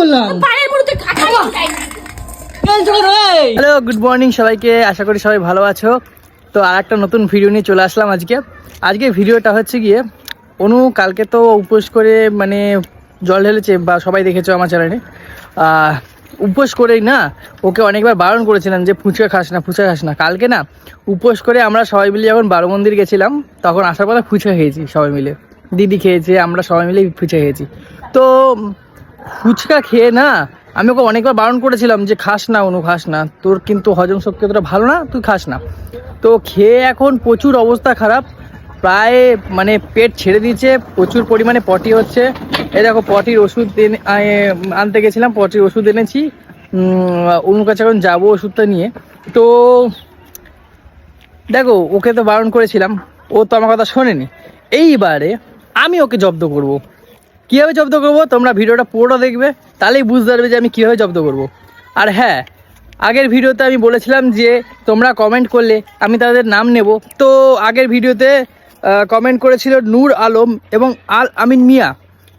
বললাম? Hello good morning সবাইকে। আশা করি সবাই ভালো আছো। তো আর একটা নতুন ভিডিও নিয়ে চলে আসলাম আজকে। আজকে ভিডিওটা হচ্ছে গিয়ে অনু কালকে তো উপোস করে মানে জল ঢেলেছে বা সবাই দেখেছ আমার চ্যানেলে উপোস করেই না ওকে অনেকবার বারণ করেছিলাম যে ফুচকা খাস না ফুচকা খাস না। কালকে না উপোস করে আমরা সবাই মিলে যখন বারো মন্দির গেছিলাম তখন আসার পথে ফুচকা খেয়েছি সবাই মিলে। দিদি খেয়েছে আমরা সবাই মিলে ফুচকা খেয়েছি। তো ফুচকা খেয়ে না, আমি ওকে অনেকবার বারণ করেছিলাম যে খাস না অনু, খাস না। তোর কিন্তু হজম শক্তি অতটা ভালো না, তুই খাস না। তো খেয়ে এখন প্রচুর অবস্থা খারাপ। প্রায় মানে পেট ছেড়ে দিয়েছে, প্রচুর পরিমাণে পটি হচ্ছে। এই দেখো, পটির ওষুধ এনে- আনতে গেছিলাম, পটির ওষুধ এনেছি। অনুর কাছে এখন যাব ওষুধটা নিয়ে। তো দেখো, ওকে তো বারণ করেছিলাম, ও তো আমার কথা শোনেনি। এইবারে আমি ওকে জব্দ করব। কীভাবে জব্দ করব? তোমরা ভিডিওটা পুরোটা দেখবে, তাহলেই বুঝতে পারবে যে আমি কীভাবে জব্দ করব। আর হ্যাঁ আগের ভিডিওতে আমি বলেছিলাম যে তোমরা কমেন্ট করলে, আমি তাদের নাম নেব। তো আগের ভিডিওতে কমেন্ট করেছিল নূর আলম এবং আল আমিন মিয়া।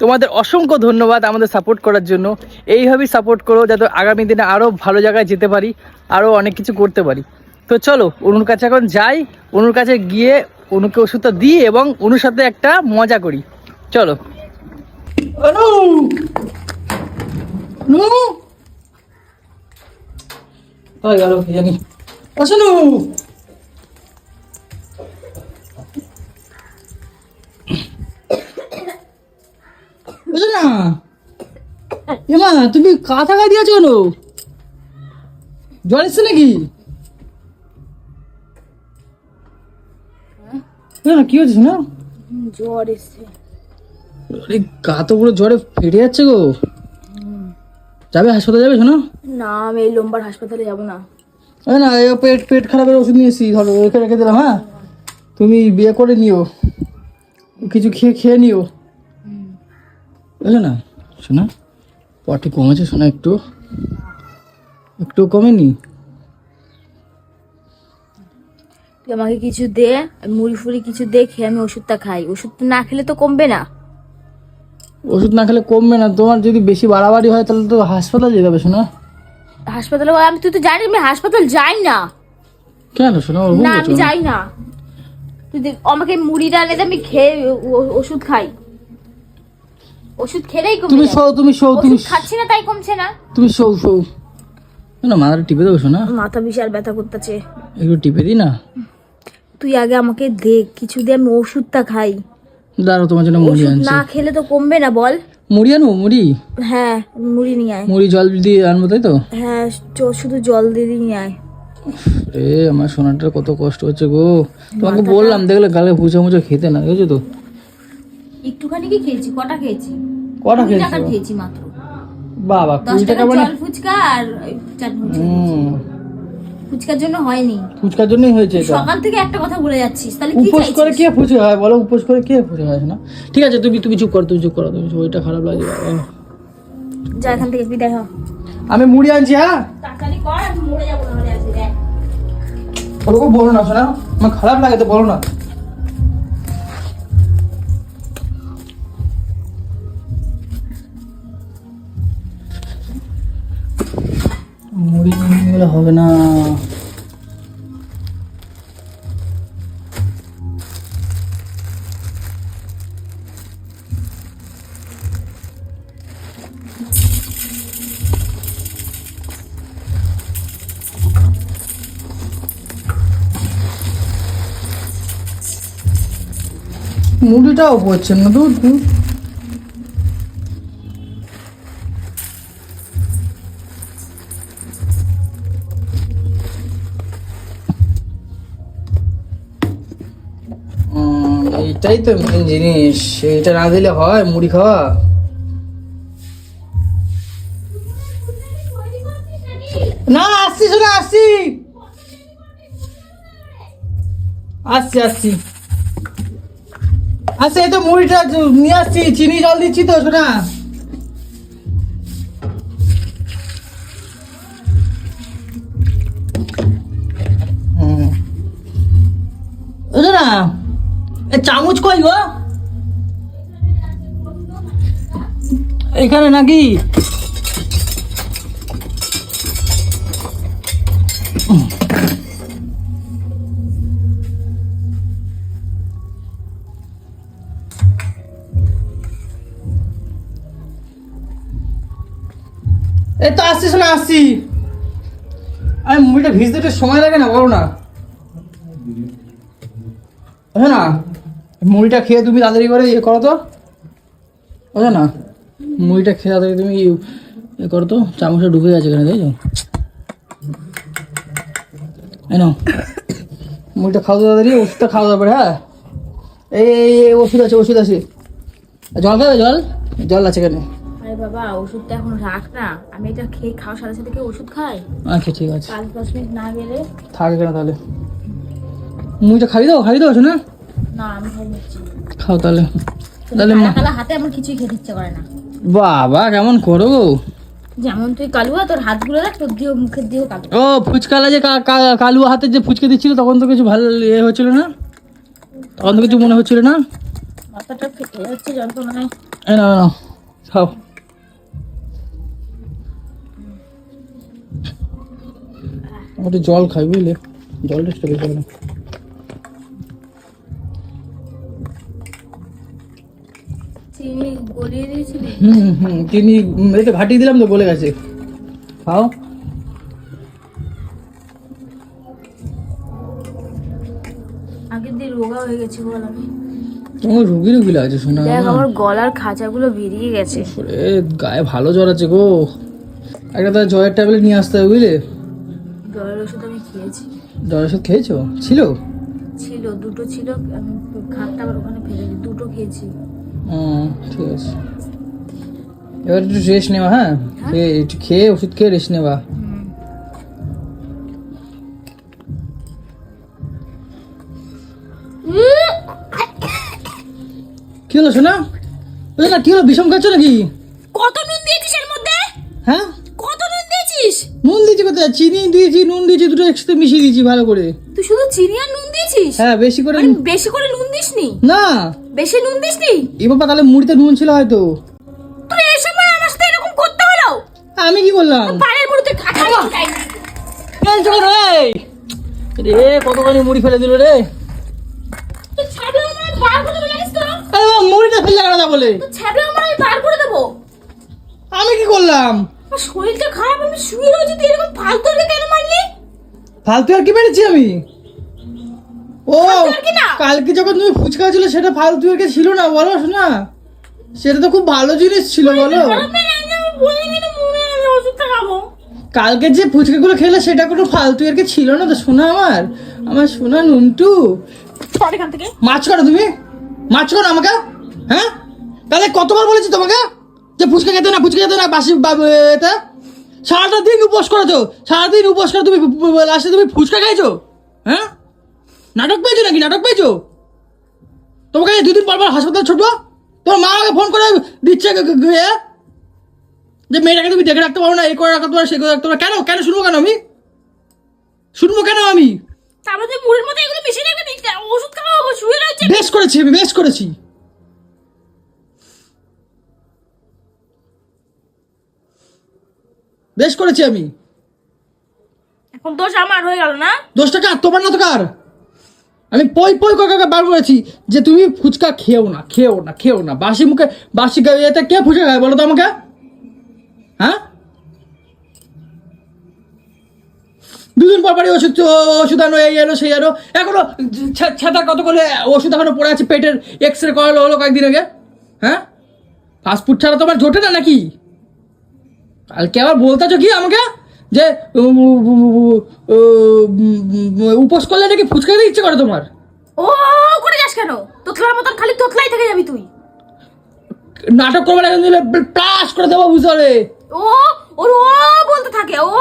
তোমাদের অসংখ্য ধন্যবাদ আমাদের সাপোর্ট করার জন্য। এইভাবেই সাপোর্ট করো, যাতে আগামী দিনে আরও ভালো জায়গায় যেতে পারি আরও অনেক কিছু করতে পারি। তো চলো, অনুর কাছে এখন যাই। অনুর কাছে গিয়ে অনুকে ওষুধটা দিই এবং অনুর সাথে একটা মজা করি। চলো। অনু অনু হয়ে গেল কি জানি আসনু বুঝো না? এমা, তুমি কাঁথা গায়ে দিয়েছ কেন? জল এসছে নাকি? না না, কি হচ্ছে না জ্বর এসছে। আরে গা তো পুরো জ্বরে ফেটে যাচ্ছে গো। যাবে হাসপাতালে যাবে শোনা? না আমি এই লম্বার হাসপাতালে যাব না। এই না এই পেট পেট খারাপের ওষুধ নিয়েছি ধরো রেখে রেখে দিলাম হ্যাঁ? তুমি বিয়ে করে নিও। কিছু খেয়ে খেয়ে নিও। বুঝলে না? শোনা পটি কমেছে শোনা একটু। একটু কমেনি? আমাকে কিছু দে মুড়ি ফুড়ি কিছু দে খেয়ে আমি ওষুধটা খাই। ওষুধ না খেলে তো কমবে না। ওষুধ না খেলে কমবে না। তোমার যদি বেশি বাড়াবাড়ি হয় তাহলে তো হাসপাতাল যেতে হবে শোনা। হাসপাতালে আমি তুই তো জানিস আমি হাসপাতাল যাই না। কেন শোনা না আমি যাই না। তুই দে- আমাকে মুড়িটা এনে আমি খেয়ে ওষুধ খাই। ওষুধ খেলেই কমে তুমি। শো তুমি শো তুমি খাচ্ছি না তাই কমছে না। তুমি শো শো না মাথাটা টিপে দেবো শোনা। মাথা বিশাল ব্যথা করতেছে। একটু টিপে দি না? তুই আগে আমাকে দে কিছু দে আমি ওষুধটা খাই। দাঁড়াও তোমার জন্য মুড়ি আনছি। না খেলে তো কমবে না বল। মুড়ি আনব? মুড়ি? হ্যাঁ মুড়ি নিয়ে আয়। মুড়ি জল দিয়ে আনব তাই তো? হ্যাঁ শুধু জল দিয়ে নিয়ে আয়। রে আমার সোনাটার কত কষ্ট হচ্ছে গো। তোমাকে বললাম দেখলে গালে পুজো মুজো খেতে না দেখেছ তো? একটুখানি কি খেয়েছি? কটা খেয়েছি? কটা কুড়ি টাকার খেয়েছি মাত্র। বাবা কুড়ি টাকা মানে ফুচকা আর চাটনি ফুচকার জন্য হয়নি। ফুচকার জন্যই হয়েছে এটা। সকাল থেকে একটা কথা বলে যাচ্ছিস তাহলে কি উপোস করে কে ফুচকা হয় বলো? উপোস করে কে ফুচকা হয় না ঠিক আছে তুমি তুমি চুপ করো তুমি চুপ করো তুমি ওইটা খারাপ লাগে। যা এখান থেকে বিদায় হ। আমি মুড়ি আনছি হ্যাঁ? তাড়াতাড়ি কর আমি মরে যাব নাহলে আজকে দেখ। ওরকম বলো না শোনা। আমার খারাপ লাগে তো বলো না। মুড়ি নিয়ে গেলে হবে না। মুড়িটাও পড়ছে না দুধ উম, এইটাই তো মেন জিনিস। এটা না দিলে হয়, মুড়ি খাওয়া। না, আসছি শোনা, আসছি। আসছি আসছি। আচ্ছা এই তো মুড়িটা নিয়ে আসছি, চিনি জল দিচ্ছি তো, শোনা। চামচ কই গো? এখানে নাকি? এই তো আসছিস না আসছি আমি মুভিটা ভিজতে সময় লাগে না, বলো না। হ্যাঁ না? মুড়িটা খেয়ে তুমি তাড়াতাড়ি করে ইয়ে করো তো। বুঝো না? মুড়িটা খেয়ে তাড়াতাড়ি তুমি ইয়ে করো তো। চামচটা ঢুকে গেছে এখানে তাই তো এই নাও। মুড়িটা খাও তো তাড়াতাড়ি ওষুধটা খাওয়া যাবে হ্যাঁ? এই এই, এই ওষুধ আছে ওষুধ আছে। জল খাবে জল? জল আছে এখানে। আরে বাবা ওষুধটা এখন রাখ না। আমি এটা খেয়ে খাওয়ার সাথে সাথে কি ওষুধ খাই? আচ্ছা ঠিক আছে। পাঁচ দশ মিনিট না গেলে? থাক এখানে তাহলে। মুড়িটা খাই দাও খাই দাও না খাও তাহলে। তাহলে হাতে আমার কিছুই খেতে ইচ্ছে করে না। বাবা কেমন করো গো? যেমন তুই কালুয়া তোর হাতগুলো দেখ তোর দিয়েও মুখের দিয়েও কালু। ও ফুচকালা যে কা- কা- হাতে যে ফুচকা দিচ্ছিল তখন তো কিছু ভালো ইয়ে হচ্ছিল না? তখন তো কিছু মনে হচ্ছিল না? মাথাটা ফেটে যাচ্ছে যন্ত্রণায়। না না খাও। একটু জল খাই বুঝলে? জলটা একটু বেশি করে গলিয়ে দিয়েছিলি? হুম হুম চিনি দিলাম তো গলে গেছে। খাও। আগের দিন রোগা হয়ে গেছি বল আমি। তোমার রুগী রুগী লাগছে শোনা দেখ আমার গলার খাঁচাগুলো বেরিয়ে গেছে। এ গায়ে ভালো জ্বর আছে গো। একটা তার জ্বরের ট্যাবলেট নিয়ে আসতে হবে বুঝলে? জ্বরের ওষুধ আমি খেয়েছি। জ্বরের ওষুধ খেয়েছো? ছিল? ছিল দুটো ছিল খাটটা আবার ওখানে ফেলে দুটো খেয়েছি। ও ঠিক আছে। এবার একটু রেস্ট নেওয়া হ্যাঁ? খেয়ে একটু খেয়ে ওষুধ খেয়ে রেস্ট নেওয়া। কি হলো শোনা বুঝলে না কি হলো বিষম খাচ্ছ নাকি? কত নুন দিয়েছিস এর মধ্যে? হ্যাঁ? কত নুন দিয়েছিস? নুন দিয়েছি কোথায়? চিনি দিয়েছি নুন দিয়েছি দুটো একসাথে মিশিয়ে দিয়েছি ভালো করে। তুই শুধু চিনি আর নুন দিয়েছিস হ্যাঁ বেশি করে মানে বেশি করে নুন দিসনি? না। বেশি নুন দিসনি? এ বাবা তাহলে মুড়িতে নুন ছিল হয়তো। তুই এই সময় আমার সাথে এরকম করতে হলো? আমি কি করলাম পাড়ের মুড়িতে এই চলো রে রে কতখানি মুড়ি ফেলে দিল রে। তুই ছাড়লে আমার বার করে দেবো জানিস তো? আরে বাবা, মুড়িটা ফেলে না বলে তুই ছাড়লে আমার আমি বার করে দেবো। আমি কি করলাম? আমার শরীরটা খারাপ আমি শুয়ে রয়েছি তুই এরকম ফালতু কেন মারলি? ফালতু আর কি মেরেছি আমি? ও? কালকে যখন তুমি ফুচকা ছিল সেটা ফালতু আর কি ছিল না বলো শোনা। সেটা তো খুব ভালো জিনিস ছিল বলো। কালকে যে ফুচকাগুলো খেলে সেটা কোনো ফালতু আর কি ছিল না তো শোনা আমার। আমার শোনা নুনটু। মাছ করো তুমি। মাছ করো আমাকে। হ্যাঁ? তাহলে কতবার বলেছি তোমাকে? যে ফুচকা খেতে না ফুচকা খেতে না বাসি এটা সারাটা দিন উপোস করেছ। সারাদিন উপোস করে তুমি লাস্টে তুমি ফুচকা খাইছো। হ্যাঁ? নাটক পেয়েছ নাকি? নাটক পেয়েছ? তোমাকে দুদিন পর পর হাসপাতাল ছোটবো তোমার মা আমাকে ফোন করে দিচ্ছে এ? যে মেয়েটাকে তুমি দেখে রাখতে পারো না এই করে রাখতে পারো সে করে রাখতে পারো কেন? কেন শুনব কেন আমি? শুনব কেন আমি? মুড়ির মধ্যে এগুলো মিশিয়ে ওষুধ খাওয়াবো শুয়ে রয়েছে। বেশ করেছি আমি বেশ করেছি। বেশ করেছি আমি। এখন দোষ আমার হয়ে গেল না? দোষটা কার? তোমার না তো কার? আমি পই পই করে বার করেছি যে তুমি ফুচকা খেও না খেও না খেও না। বাসি মুখে, বাসি গা- এতে কে ফুচকা খায় বলো তো আমাকে? হ্যাঁ? দুদিন পর পরই ওষুধ ওষুধ আনো, এই আনো, সেই আনো। এখনও ছাতা কত করে ওষুধ এখনও পড়ে আছে পেটের এক্স রে করালো হলো কয়েকদিন আগে। হ্যাঁ? ফাস্টফুড ছাড়া তোমার জোটে না নাকি? কালকে আবার বলতেছো কি আমাকে? যে উপোস করলে নাকি ফুচকা খেতে ইচ্ছে করে তোমার? ও করে যাস কেন? তোতলার মতন খালি তোতলাই থেকে যাবি তুই। নাটক করবে না দিলে প্লাস করে দেবো বুঝতে পারবে ও ওর ও বলতে থাকে ও।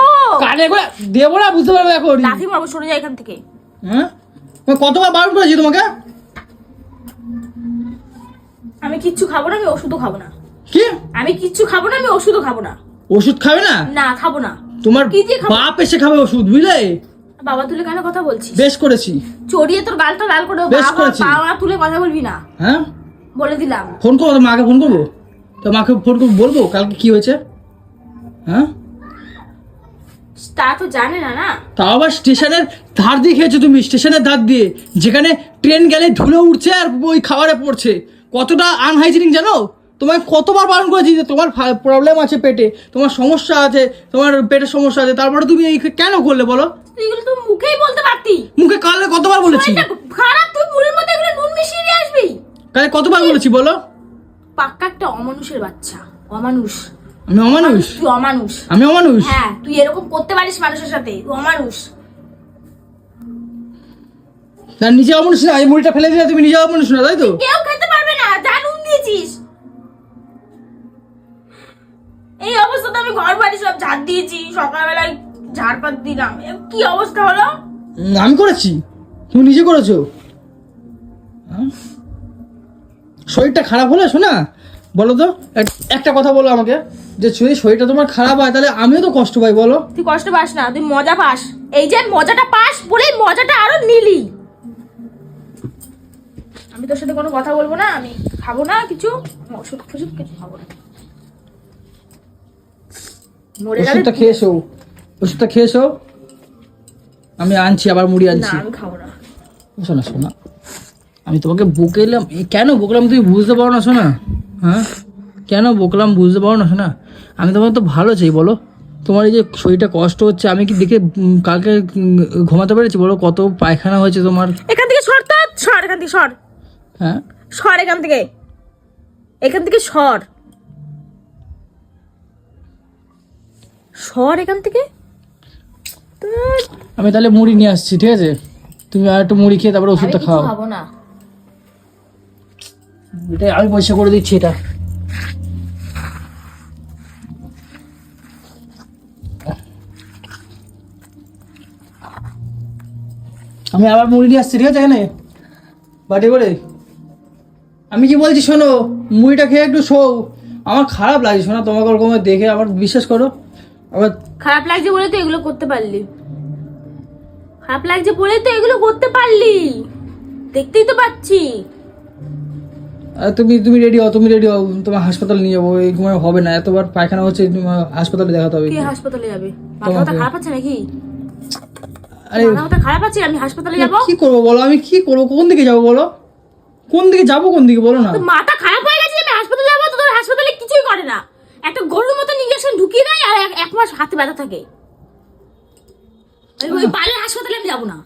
কানে করে দেবো না বুঝতে পারবে এখন। লাথি মারবো সরে যায় এখান থেকে। হ্যাঁ? কতবার বারণ করেছি তোমাকে? আমি কিচ্ছু খাব না আমি ওষুধও খাব না। কি? আমি কিচ্ছু খাব না আমি ওষুধও খাব না। ওষুধ খাবে না? না খাব না। তোমার বাপ এসে খাবে ওষুধ বুঝলে? বাবা তুলে কেন কথা বলছিস? বেশ করেছি। চড়িয়ে তোর গালটা লাল করে বেশ করেছি। বাবা তুলে কথা বলবি না। হ্যাঁ? বলে দিলাম। ফোন করব তো মাকে ফোন করব? তো মাকে ফোন করব বলব কালকে কি হয়েছে? হ্যাঁ? তা তো জানে না না? তাও আবার স্টেশনের ধার দিয়ে খেয়েছো তুমি স্টেশনের ধার দিয়ে। যেখানে ট্রেন গেলে ধুলো উঠছে আর ওই খাবারে পড়ছে। কতটা আনহাইজিনিক জানো? তোমায় কতবার বারণ করেছি যে তোমার প্রবলেম আছে পেটে তোমার সমস্যা আছে তোমার পেটের সমস্যা আছে তারপরে তুমি এই কেন করলে বলো? এগুলো তো মুখেই বলতে পারতি। মুখে কালে কতবার বলেছি? খারাপ তুই মুড়ির মধ্যে এগুলো নুন মিশিয়ে দিয়ে আসবি? কালে কতবার বলেছি বলো? পাক্কা একটা অমানুষের বাচ্চা অমানুষ। আমি অমানুষ? তুই অমানুষ। আমি অমানুষ? হ্যাঁ তুই এরকম করতে পারিস মানুষের সাথে তুই অমানুষ। না নিজে অমানুষ না এই মুড়িটা ফেলে দিলে তুমি নিজে অমানুষ না তাই তো? কেউ খেতে পারবে না এই অবস্থাতে আমি ঘর বাড়ি সব ঝাড় দিয়েছি সকালবেলায় ঝাড়পাত দিলাম। কি অবস্থা হলো? আমি করেছি। তুমি নিজে করেছ? হ্যাঁ? শরীরটা খারাপ হলে শোনা? বলো তো এক- একটা কথা বলো আমাকে যে যদি শরীরটা তোমার খারাপ হয় তাহলে আমিও তো কষ্ট পাই বলো। তুই কষ্ট পাস না তুই মজা পাস। এই যে মজাটা পাস বলে মজাটা আরও নিলি আমি তোর সাথে কোনো কথা বলব না আমি খাব না কিছু ওষুধ ফষুধ কিছু খাব না। মরে গেলে ওষুধটা খেয়ে এসো ওষুধটা খেয়ে এসো আমি আনছি আবার মুড়ি না আনছি। আমি খাব না। শোনা শোনা। আমি তোমাকে বকেলাম কেন বকলাম তুমি বুঝতে পারো না শোনা? হ্যাঁ? কেন বকলাম বুঝতে পারো না শোনা? আমি তোমাকে তো ভালো চাই বলো। তোমার এই যে শরীরটা কষ্ট হচ্ছে আমি কি দেখে কালকে ঘুমাতে পেরেছি বলো? কত পায়খানা হয়েছে তোমার। এখান থেকে সর তো সর এখান থেকে সর। হ্যাঁ? সর এখান থেকে। এখান থেকে সর। সর এখান থেকে? আমি তাহলে মুড়ি নিয়ে আসছি ঠিক আছে? তুমি আর একটু মুড়ি খেয়ে তারপরে ওষুধটা খাও। খাব না। এটা আমি পয়সা করে দিচ্ছি এটা। আমি আবার মুড়ি নিয়ে আসছি ঠিক আছে এখানে? বাটি করে? আমি কি বলছি শোনো মুড়িটা খেয়ে একটু শো আমার খারাপ লাগছে শোনা তোমাকে ওরকম দেখে আমার বিশ্বাস করো। আবার খারাপ লাগছে বলে তো এগুলো করতে পারলি। খারাপ লাগছে বলে তো এগুলো করতে পারলি। দেখতেই তো পাচ্ছি। আর তুমি তুমি রেডি হও তুমি রেডি হও তোমার হাসপাতালে নিয়ে যাব এই ঘুমায় হবে না। এতবার পায়খানা হচ্ছে তোমার হাসপাতালে দেখাতে হবে কে হাসপাতালে যাবে? মাথা খারাপ আছে নাকি? আরে মাথা মাথা খারাপ আছে? আমি হাসপাতালে যাব? কি করব বলো? আমি কি করব? কোন দিকে যাব বলো? কোন দিকে যাব কোন দিকে বলো না। মাথা খারাপ হয়ে গেছে আমি হাসপাতালে যাব? তো তোর হাসপাতালে কিছুই করে না। একটা গরুর মতো ইঞ্জেকশন ঢুকিয়ে দেয় আর এক- মাস হাতে ব্যথা থাকে। ওই পালে হাসপাতালে আমি যাব না।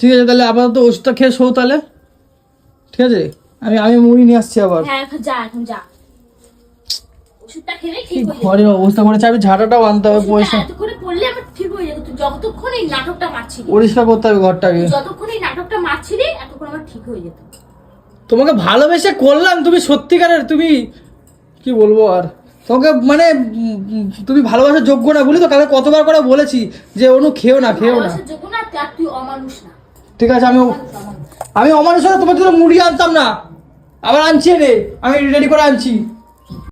ঠিক আছে তাহলে আপাতত ওষুধটা খেয়ে শো তাহলে। ঠিক আছে? আমি আমি মুড়ি নিয়ে আসছি আবার। হ্যাঁ এখন যা এখন যা। ঘরের অবস্থা করেছে আমি ঝাঁটাটাও আনতে হবে পয়সা। এত করে পড়লে আমার ঠিক যাবে তুই যতক্ষণ এই নাটকটা মারছিলি পরিষ্কার করতে হবে ঘরটাকে। যতক্ষণ এই নাটকটা মারছিলি এতক্ষণ আমার ঠিক হয়ে যেত। তোমাকে ভালোবেসে করলাম তুমি সত্যিকারের তুমি কি বলব আর? তোমাকে মানে তুমি ভালোবাসার যোগ্য না বলি তো কালকে কতবার করে বলেছি যে অনু খেও না খেও না। ঠিক আছে আমি আমি অমানুষ হলে তোমার জন্য মুড়ি আনতাম না। আবার আনছি রে আমি রেডি করে আনছি।